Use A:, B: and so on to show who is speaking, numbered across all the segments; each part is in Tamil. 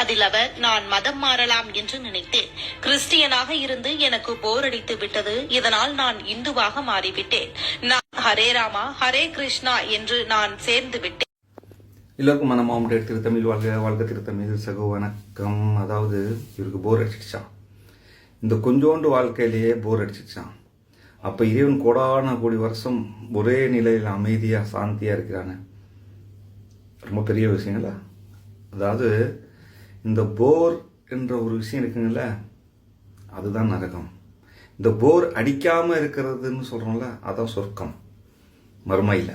A: அதில் அவர் நான் மதம் மாறலாம் என்று நினைத்தேன். கிறிஸ்டியனாக இருந்து எனக்கு போர் அடித்து விட்டது. இதனால் நான் இந்துவாக மாறிவிட்டேன். நான் ஹரே ராமா ஹரே கிருஷ்ணா என்று நான் சேர்ந்து விட்டேன்.
B: எல்லோருக்கும் திரு திருத்தமிழ் வாழ்க வாழ்க திருத்தமிழ் சகோ வணக்கம். அதாவது இவருக்கு போர் அடிச்சிடுச்சான் இந்த கொஞ்சோண்டு வாழ்க்கையிலேயே போர் அடிச்சிடுச்சான் அப்போ இறைவன் கோடான கோடி வருஷம் ஒரே நிலையில் அமைதியாக சாந்தியாக இருக்கிறாங்க ரொம்ப பெரிய விஷயங்களா? அதாவது இந்த போர் என்ற ஒரு விஷயம் இருக்குங்கல்ல அதுதான் நரகம். இந்த போர் அடிக்காமல் இருக்கிறதுன்னு சொல்கிறோம்ல அதான் சொர்க்கம். மறுமையில்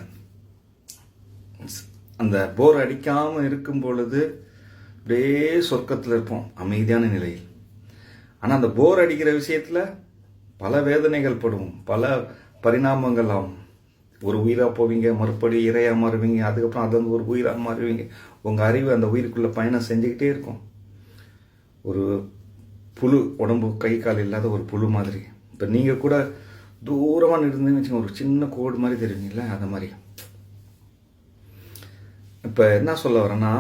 B: அந்த போர் அடிக்காமல் இருக்கும் பொழுது அப்படியே சொர்க்கத்தில் இருப்போம் அமைதியான நிலையில். ஆனால் அந்த போர் அடிக்கிற விஷயத்தில் பல வேதனைகள் படுவோம் பல பரிணாமங்கள் ஆகும். ஒரு உயிராக போவீங்க மறுபடி இறையாக மாறுவீங்க அதுக்கப்புறம் அது வந்து ஒரு உயிராக மாறுவீங்க. உங்கள் அறிவு அந்த உயிருக்குள்ளே பயணம் செஞ்சுக்கிட்டே இருக்கும். ஒரு புழு உடம்பு கை கால் இல்லாத ஒரு புழு மாதிரி. இப்போ நீங்கள் கூட தூரமாக இருந்தீங்கன்னு வச்சுக்கோங்க ஒரு சின்ன கோடு மாதிரி தெரியுங்களா அந்த மாதிரி. இப்போ என்ன சொல்ல வரேன்னா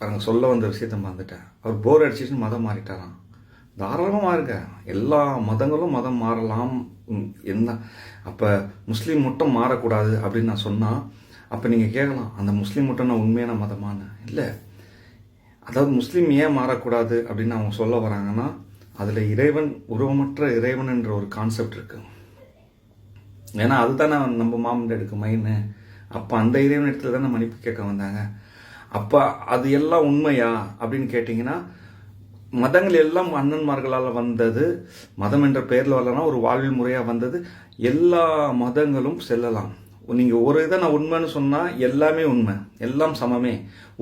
B: அவங்க சொல்ல வந்த விஷயத்த மறந்துட்டேன். அவர் போர் அடிச்சிட்டு மதம் மாறிட்டாராம். தாராளமாக இருக்க எல்லா மதங்களும் மதம் மாறலாம். என்ன அப்போ முஸ்லீம் மட்டும் மாறக்கூடாது அப்படின்னு நான் சொன்னால் அப்போ நீங்கள் கேட்கலாம் அந்த முஸ்லீம் மட்டும் நான் உண்மையான மதமான இல்லை. அதாவது முஸ்லீம் ஏன் மாறக்கூடாது அப்படின்னு அவங்க சொல்ல வராங்கன்னா அதில் இறைவன் உருவமற்ற இறைவன் என்ற ஒரு கான்செப்ட் இருக்கு. ஏன்னா அதுதானே நம்ம மாமன் எடுக்க மைனு. அப்போ அந்த இறைவன் இடத்துல தானே மன்னிப்பு கேட்க வந்தாங்க. அப்போ அது எல்லாம் உண்மையா அப்படின்னு கேட்டிங்கன்னா மதங்கள் எல்லாம் அண்ணன்மார்களால் வந்தது. மதம் என்ற பெயரில் வரலன்னா ஒரு வாழ்வில் முறையாக வந்தது. எல்லா மதங்களும் செல்லலாம். நீங்கள் ஒரு இதை நான் உண்மைன்னு சொன்னால் எல்லாமே உண்மை. எல்லாம் சமமே.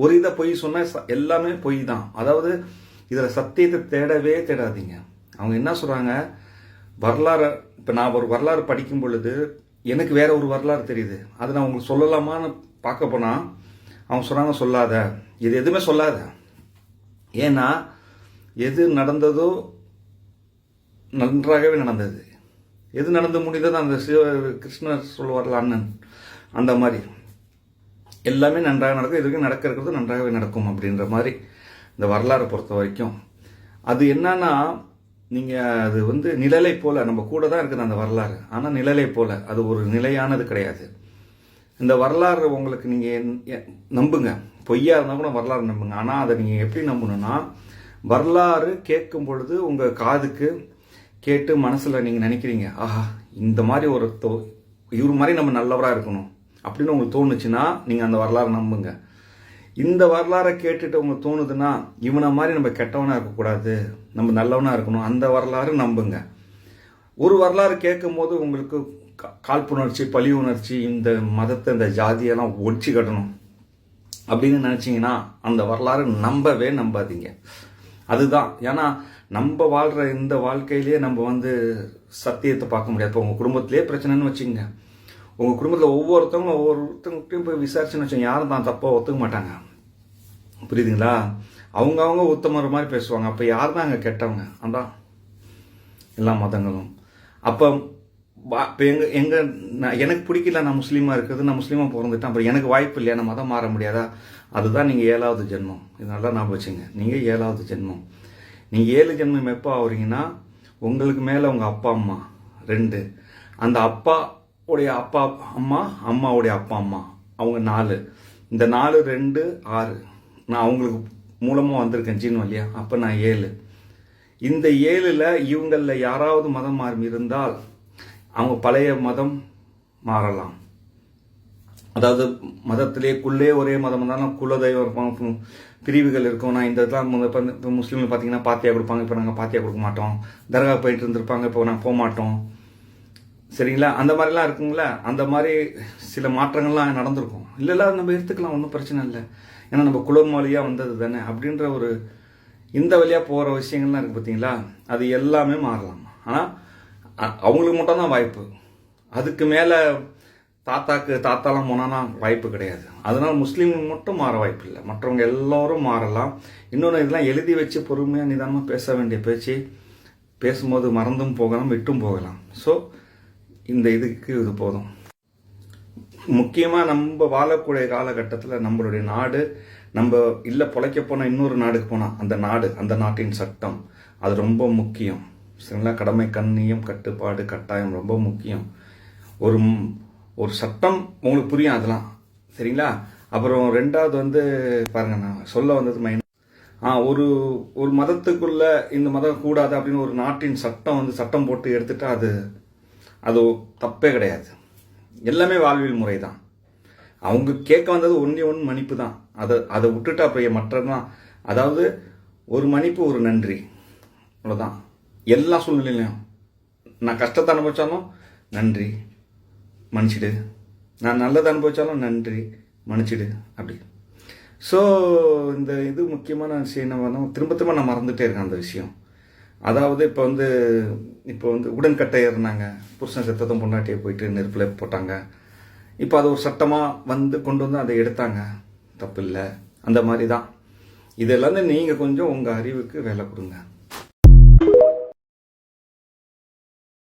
B: ஒரு இதை பொய் சொன்னால் எல்லாமே பொய் தான் அதாவது இதில் சத்தியத்தை தேடவே தேடாதீங்க. அவங்க என்ன சொல்கிறாங்க வரலாறு இப்போ நான் ஒரு வரலாறு படிக்கும் பொழுது எனக்கு வேற ஒரு வரலாறு தெரியுது. அது நான் உங்களுக்கு சொல்லலாமான்னு பார்க்க போனால் அவங்க சொன்னாங்க சொல்லாத. இது எதுவுமே சொல்லாத. ஏன்னா எது நடந்ததோ நன்றாகவே நடந்தது. எது நடந்து முடிந்ததோ அந்த சிவ கிருஷ்ணர் சொல்லுவார்ல அண்ணன் அந்த மாதிரி. எல்லாமே நன்றாக நடக்கும். இது வரைக்கும் நடக்க இருக்கிறது நன்றாகவே நடக்கும் அப்படின்ற மாதிரி இந்த வரலாறை பொறுத்த வரைக்கும். அது என்னன்னா நீங்கள் அது வந்து நிழலை போல நம்ம கூட தான் இருக்குது அந்த வரலாறு. ஆனால் நிழலை போல அது ஒரு நிலையானது கிடையாது. இந்த வரலாறு உங்களுக்கு நீங்கள் நம்புங்க. பொய்யா இருந்தால் கூட வரலாறு நம்புங்க. ஆனால் அதை நீங்கள் எப்படி நம்பணும்னா வரலாறு கேட்கும் பொழுது உங்கள் காதுக்கு கேட்டு மனசில் நீங்கள் நினைக்கிறீங்க ஆஹா இந்த மாதிரி ஒரு தோ இவர் மாதிரி நம்ம நல்லவராக இருக்கணும். அப்படின்னு உங்களுக்கு தோணுச்சுன்னா நீங்கள் அந்த வரலாறு நம்புங்க. இந்த வரலாறை கேட்டுட்டு உங்களுக்கு தோணுதுன்னா இவனை மாதிரி நம்ம கெட்டவனாக இருக்கக்கூடாது நம்ம நல்லவனாக இருக்கணும் அந்த வரலாறு நம்புங்க. ஒரு வரலாறு கேட்கும் போது உங்களுக்கு காழ்ப்புணர்ச்சி பழி உணர்ச்சி இந்த மதத்தை இந்த ஜாதியெல்லாம் ஒழிச்சு கட்டணும் அப்படின்னு நினச்சிங்கன்னா அந்த வரலாறு நம்பவே நம்பாதீங்க. அதுதான். ஏன்னா நம்ம வாழ்கிற இந்த வாழ்க்கையிலேயே நம்ம வந்து சத்தியத்தை பார்க்க முடியாது. இப்போ உங்கள் குடும்பத்திலே பிரச்சனைன்னு வச்சுங்க உங்கள் குடும்பத்தில் ஒவ்வொருத்தவங்களும் ஒவ்வொருத்தவங்ககிட்டையும் போய் விசாரிச்சுன்னு வச்சுங்க யாரும் தான் தப்பாக ஒத்துக்க மாட்டாங்க. புரியுதுங்களா? அவங்க அவங்க உத்தமர் மாதிரி பேசுவாங்க. அப்போ யார் தான் அங்கே கெட்டவங்க? அதான். எல்லா மதங்களும். அப்போ இப்போ எங்க எங்க நான் எனக்கு பிடிக்கல நான் முஸ்லீமாக இருக்கிறது நான் முஸ்லீமாக பிறந்துட்டேன் அப்புறம் எனக்கு வாய்ப்பு இல்லையா? நான் மதம் மாற முடியாதா? அதுதான் நீங்கள் ஏழாவது ஜென்மம். இதனால நான் வச்சுங்க. நீங்கள் ஏழாவது ஜென்மம். நீங்கள் ஏழு ஜென்மம் எப்போ ஆகுறீங்கன்னா உங்களுக்கு மேலே உங்கள் அப்பா அம்மா. ரெண்டு. அந்த அப்பா உடைய அப்பா அம்மா அம்மாவுடைய அப்பா அம்மா. அவங்க நாலு. இந்த நாலு ரெண்டு ஆறு. நான் அவங்களுக்கு மூலமாக வந்திருக்கேன் ஜீன் இல்லையா அப்போ நான் ஏழு. இந்த ஏழில் இவங்களில் யாராவது மதம் மாறும் இருந்தால் அவங்க பழைய மதம் மாறலாம். அதாவது மதத்திலேக்குள்ளே ஒரே மதம் இருந்தாலும் குலதெய்வம் இருக்கும் பிரிவுகள் இருக்கும். நான் இந்த இதெல்லாம் முத இப்போ முஸ்லீம்கள் பார்த்தீங்கன்னா பாத்தியா கொடுப்பாங்க. இப்போ நாங்கள் பாத்தியா கொடுக்க மாட்டோம். தர்கா போயிட்டு இருந்திருப்பாங்க. இப்போ நாங்கள் போக மாட்டோம். சரிங்களா? அந்த மாதிரிலாம் இருக்குங்களா அந்த மாதிரி சில மாற்றங்கள்லாம் நடந்திருக்கும். இல்லைல்ல நம்ம எடுத்துக்கலாம். ஒன்றும் பிரச்சனை இல்லை. ஏன்னா நம்ம குலம் வழியாக வந்தது தானே. அப்படின்ற ஒரு இந்த வழியாக போகிற விஷயங்கள்லாம் இருக்குது பார்த்தீங்களா? அது எல்லாமே மாறலாம். ஆனால் அவங்களுக்கு மட்டும் தான் வாய்ப்பு. அதுக்கு மேலே தாத்தாக்கு தாத்தாலாம் போனான்னா வாய்ப்பு கிடையாது. அதனால் முஸ்லீம்களுக்கு மட்டும் மாற வாய்ப்பு இல்லை. மற்றவங்க எல்லோரும் மாறலாம். இன்னொன்று இதெல்லாம் எழுதி வச்சு பொறுமையாக நிதானமாக பேச வேண்டிய பேச்சு. பேசும்போது மறந்தும் போகலாம் விட்டும் போகலாம். ஸோ இந்த இதுக்கு இது போதும். முக்கியமாக நம்ம வாழக்கூடிய காலகட்டத்தில் நம்மளுடைய நாடு நம்ம இல்லை பொழைக்க போனால் இன்னொரு நாடுக்கு போனால் அந்த நாடு அந்த நாட்டின் சட்டம் அது ரொம்ப முக்கியம். சரிங்களா கடமை கண்ணியம் கட்டுப்பாடு கட்டாயம் ரொம்ப முக்கியம். ஒரு ஒரு சட்டம் உங்களுக்கு புரியும் அதெல்லாம். சரிங்களா? அப்புறம் ரெண்டாவது வந்து பாருங்க நான் சொல்ல வந்தது மைண்ட் ஆ ஒரு ஒரு மதத்துக்குள்ள இந்த மதம் கூடாது அப்படின்னு ஒரு நாட்டின் சட்டம் வந்து சட்டம் போட்டு எடுத்துட்டா அது அது தப்பே கிடையாது. எல்லாமே வாழ்வியல் முறை தான் அவங்க கேட்க வந்தது ஒன்றே ஒன்று மன்னிப்பு தான். அதை அதை விட்டுட்டு அப்புறம் மற்றதான் அதாவது ஒரு மன்னிப்பு ஒரு நன்றி. அவ்வளோதான் எல்லா சூழ்நிலையிலையும் நான் கஷ்டத்தை அனுபவித்தாலும் நன்றி மன்னிச்சிடு. நான் நல்லதை அனுபவித்தாலும் நன்றி மன்னிச்சிடு அப்படி. ஸோ இந்த இது முக்கியமான விஷயம் என்ன திரும்ப திரும்ப நான் மறந்துகிட்டே இருக்கேன் அந்த விஷயம். அதாவது இப்போ வந்து இப்போ வந்து உடன்கட்டை ஏறினாங்க. புருஷன் செத்ததும் பொண்டாட்டியை போயிட்டு நெருப்பில் போட்டாங்க. இப்போ அது ஒரு சட்டமாக வந்து கொண்டு வந்து அதை எடுத்தாங்க. தப்பு இல்லை அந்த மாதிரி தான் இதெல்லாம் நீங்கள் கொஞ்சம் உங்கள் அறிவுக்கு வேலை கொடுங்க.